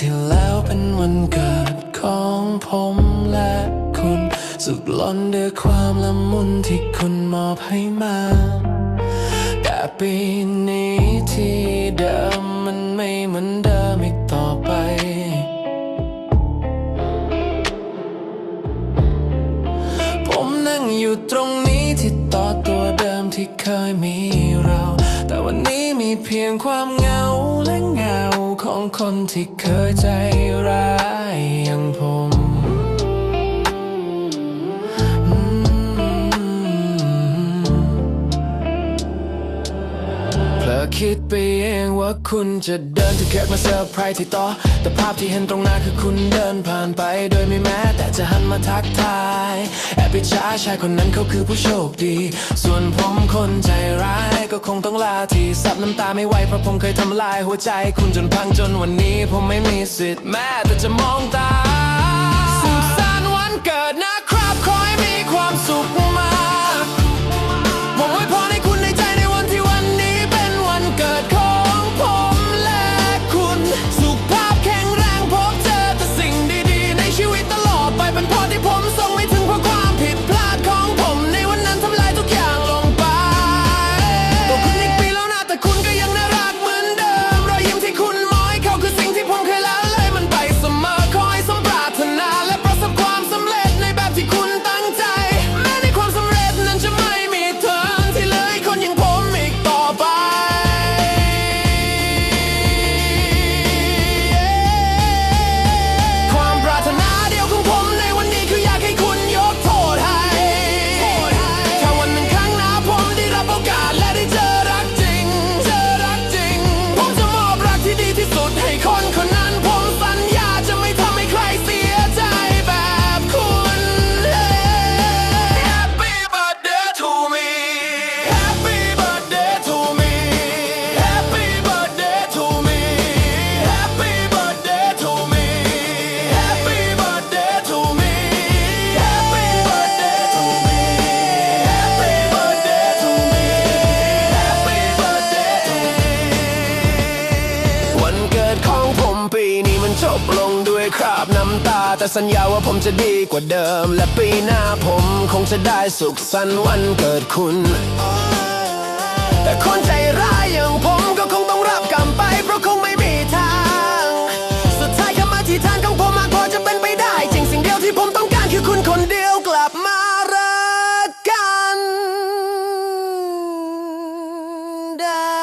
ที่แล้วเป็นวันเกิดของผมและคุณ สุดล้นด้วยความละมุนที่คุณมอบให้มา แต่ปีนี้ที่เดิมมันไม่เหมือนเดิมอีกต่อไปผมนั่งอยู่ตรงนี้ที่ต่อตัวเดิมที่เคยมีเรา แต่วันนี้มีเพียงความเหงาและ คนที่เคยใจร้ายอย่างผม คิดไปเองว่าคุณจะเดินถึงเค้กมาเซอร์ไพรส์ที่ต่อ แต่ภาพที่เห็นตรงหน้าคือคุณเดินผ่านไป โดยไม่แม้แต่จะหันมาทักทายแอบไปช้าชายคนนั้นเขาคือผู้โชคดี ส่วนผมคนใจร้ายก็คงต้องลาที่ซับน้ำตาไม่ไหวเพราะผมเคยทำลายหัวใจ คุณจนพังจนวันนี้ ผมไม่มีสิทธิ์แม้แต่จะมองตา คนคน บลงด้วยคราบน้ำตา แต่สัญญาว่าผมจะดีกว่าเดิม และปีหน้าผมคงจะได้สุขสันต์วันเกิดคุณ แต่คนใจร้ายอย่างผมก็คงต้องรับกรรมไป เพราะคงไม่มีทาง สุดท้ายคำอธิษฐานของผมมากพอจะเป็นไปได้จริงสิ่งเดียวที่ผมต้องการคือคุณคนเดียวกลับมารักกันได้